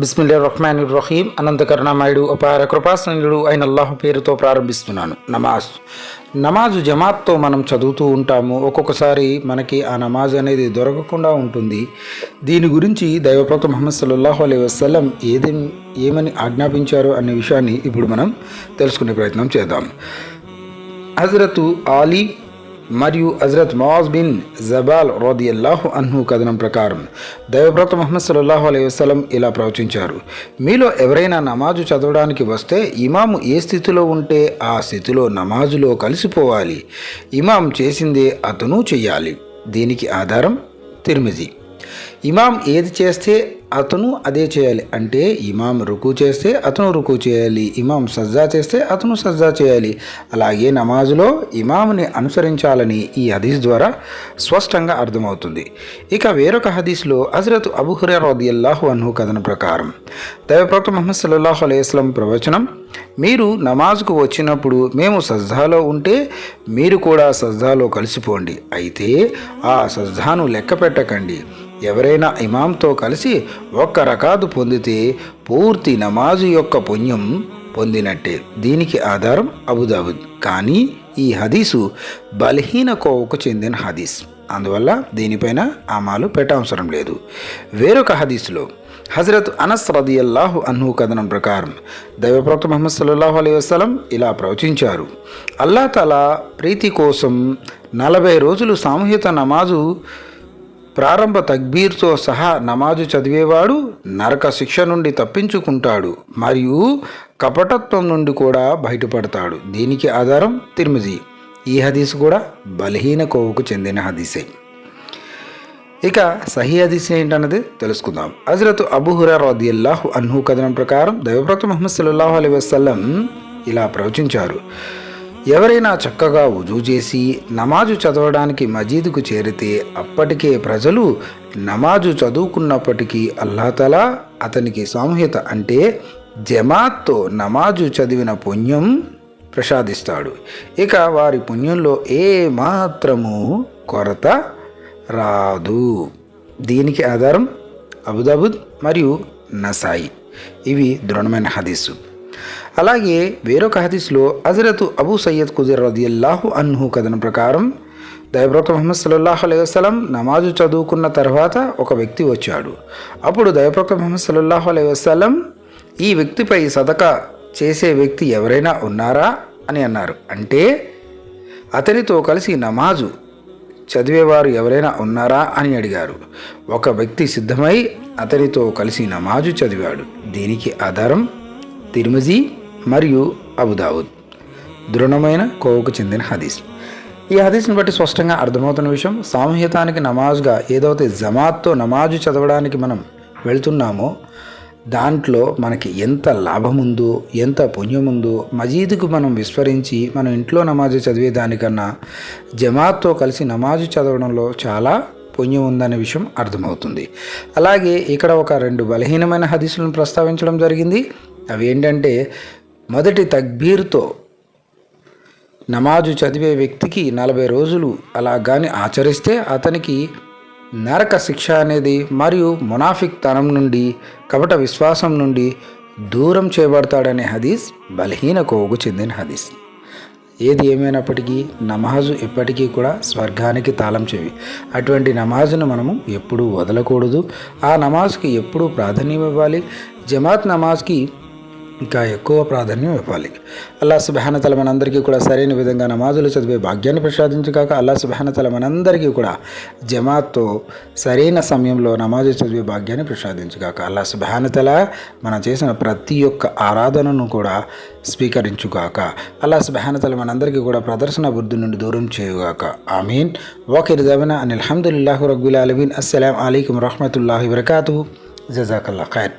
బిస్మిల్లా రహమాన్ రహీం అనంత కరుణామయుడు అపార కృపాసనుడు అయిన అల్లాహ్ పేరుతో ప్రారంభిస్తున్నాను. నమాజ్. నమాజు జమాత్తో మనం చదువుతూ ఉంటాము. ఒక్కొక్కసారి మనకి ఆ నమాజ్ అనేది దొరకకుండా ఉంటుంది. దీని గురించి దైవప్రత మహమ్మద్ సల్లాహు అలైహి వసలం ఏది ఏమని ఆజ్ఞాపించారు అనే విషయాన్ని ఇప్పుడు మనం తెలుసుకునే ప్రయత్నం చేద్దాం. హజరతు ఆలీ మరియు హజరత్ మవాజ్ బిన్ జబాల్ రోదియల్లాహు అన్హు కథనం ప్రకారం దైవవ్రత మొహమ్మద్ సల్లాహు అలైహి వసలం ఇలా ప్రవచించారు. మీలో ఎవరైనా నమాజు చదవడానికి వస్తే ఇమాము ఏ స్థితిలో ఉంటే ఆ స్థితిలో నమాజులో కలిసిపోవాలి. ఇమాం చేసిందే అతను చెయ్యాలి దీనికి ఆధారం తిరుమిది ఇమాం ఏది చేస్తే అతను అదే చేయాలి. అంటే ఇమాం రుకు చేస్తే అతను రుకు చేయాలి. ఇమాం సజ్జా చేస్తే అతను సజ్జా చేయాలి. అలాగే నమాజులో ఇమాముని అనుసరించాలని ఈ హదీస్ ద్వారా స్పష్టంగా అర్థమవుతుంది. ఇక వేరొక హదీస్లో హజరత్ అబుహురే రదియల్లాహు అన్హు కథన ప్రకారం దైవప్రవక్త మహమ్మద్ సల్లాహు అలైస్లం ప్రవచనం మీరు నమాజ్కు వచ్చినప్పుడు మేము సజ్జాలో ఉంటే మీరు కూడా సజ్జాలో కలిసిపోండి. అయితే ఆ సజ్జాను లెక్క పెట్టకండి. ఎవరైనా ఇమాంతో కలిసి ఒక్క రకాదు పొందితే పూర్తి నమాజు యొక్క పుణ్యం పొందినట్టే. దీనికి ఆధారం అబుదాబుద్. కానీ ఈ హదీసు బలహీన కోవకు చెందిన హదీస్. అందువల్ల దీనిపైన ఆమాలు పెట్టవసరం లేదు. వేరొక హదీసులో హజరత్ అనస్ రదియల్లాహు అన్హు కథనం ప్రకారం దైవప్రవక్త మహమ్మద్ సల్లాహు అలై వసలం ఇలా ప్రవచించారు. అల్లా తలా ప్రీతి కోసం నలభై రోజులు సామూహిక నమాజు ప్రారంభ తక్బీర్తో సహా నమాజు చదివేవాడు నరక శిక్ష నుండి తప్పించుకుంటాడు మరియు కపటత్వం నుండి కూడా బయటపడతాడు. దీనికి ఆధారం తిరుమజీ. ఈ హదీస్ కూడా బలహీన కోవకు చెందిన హదీసే. ఇక సహీ హదీస్ ఏంటన్నది తెలుసుకుందాం. హజరత్ అబు రదియల్లాహు అన్హు కథనం ప్రకారం దైవప్రత మహమ్మద్ సల్లాహు అలీ వసల్లం ఇలా ప్రవచించారు. ఎవరైనా చక్కగా వుజూ చేసి నమాజు చదవడానికి మజీదుకు చేరితే అప్పటికే ప్రజలు నమాజు చదువుకున్నప్పటికీ అల్లాతలా అతనికి సంహిత అంటే జమాత్తో నమాజు చదివిన పుణ్యం ప్రసాదిస్తాడు. ఇక వారి పుణ్యంలో ఏ మాత్రము కొరత రాదు. దీనికి ఆధారం అబుదాబుద్ మరియు నసాయి. ఇవి దృఢమైన హదీసు. అలాగే వేరొక హదీస్లో హజరతు అబూ సయ్యద్ కుజర్ రదియల్లాహు అన్హు కథనం ప్రకారం దయప్రవక్త మహమ్మద్ సల్లల్లాహు అలైహి వసలం నమాజు చదువుకున్న తర్వాత ఒక వ్యక్తి వచ్చాడు. అప్పుడు దయప్రవక్త మహమ్మద్ సల్లల్లాహు అలైహి వసలం ఈ వ్యక్తిపై సదక చేసే వ్యక్తి ఎవరైనా ఉన్నారా అని అన్నారు. అంటే అతనితో కలిసి నమాజు చదివేవారు ఎవరైనా ఉన్నారా అని అడిగారు. ఒక వ్యక్తి సిద్ధమై అతనితో కలిసి నమాజు చదివాడు. దీనికి ఆధారం తిరుమజీ మరియు అబుదావుద్. దృఢమైన కోవకు చెందిన హదీస్. ఈ హదీస్ని బట్టి స్పష్టంగా అర్థమవుతున్న విషయం సామూహితానికి నమాజ్గా ఏదైతే జమాత్తో నమాజు చదవడానికి మనం వెళ్తున్నామో దాంట్లో మనకి ఎంత లాభం ఉందో ఎంత పుణ్యం ఉందో మజీదుకు మనం విస్మరించి మనం ఇంట్లో నమాజు చదివేదానికన్నా జమాత్తో కలిసి నమాజు చదవడంలో చాలా పుణ్యం ఉందనే విషయం అర్థమవుతుంది. అలాగే ఇక్కడ ఒక రెండు బలహీనమైన హదీసులను ప్రస్తావించడం జరిగింది. అవి ఏంటంటే మొదటి తక్బీర్తో నమాజు చదివే వ్యక్తికి నలభై రోజులు అలా కానీ ఆచరిస్తే అతనికి నరక శిక్ష అనేది మరియు మునాఫిక్ తనం నుండి కపట విశ్వాసం నుండి దూరం చేయబడతాడనే హదీస్ బలహీన కోవుకు చెందిన హదీస్. ఏది ఏమైనప్పటికీ నమాజు ఎప్పటికీ కూడా స్వర్గానికి తాళం చెవి. అటువంటి నమాజును మనము ఎప్పుడూ వదలకూడదు. ఆ నమాజ్కి ఎప్పుడూ ప్రాధాన్యం ఇవ్వాలి. జమాత్ నమాజ్కి ఇంకా ఎక్కువ ప్రాధాన్యం ఇవ్వాలి. అల్లా సుబహానతల మనందరికీ కూడా సరైన విధంగా నమాజులు చదివే భాగ్యాన్ని ప్రసాదించుగాక అల్లా సుబహానతల మనందరికీ కూడా జమాత్తో సరైన సమయంలో నమాజు చదివే భాగ్యాన్ని ప్రసాదించుగాక అల్లా సుబహానతల మనం చేసిన ప్రతి ఒక్క ఆరాధనను కూడా స్వీకరించుగాక అల్లా సుబహానతల మనందరికీ కూడా ప్రదర్శన బుద్ధి నుండి దూరం చేయుగాక ఆమీన్. వాకిర్ జవన అని అల్హమ్దుల్లాహు రబ్బుల్ అలమీన్ అస్సలం అయికం రహమతుల్లాహి వరకాతు జజాకల్లా ఖైర్.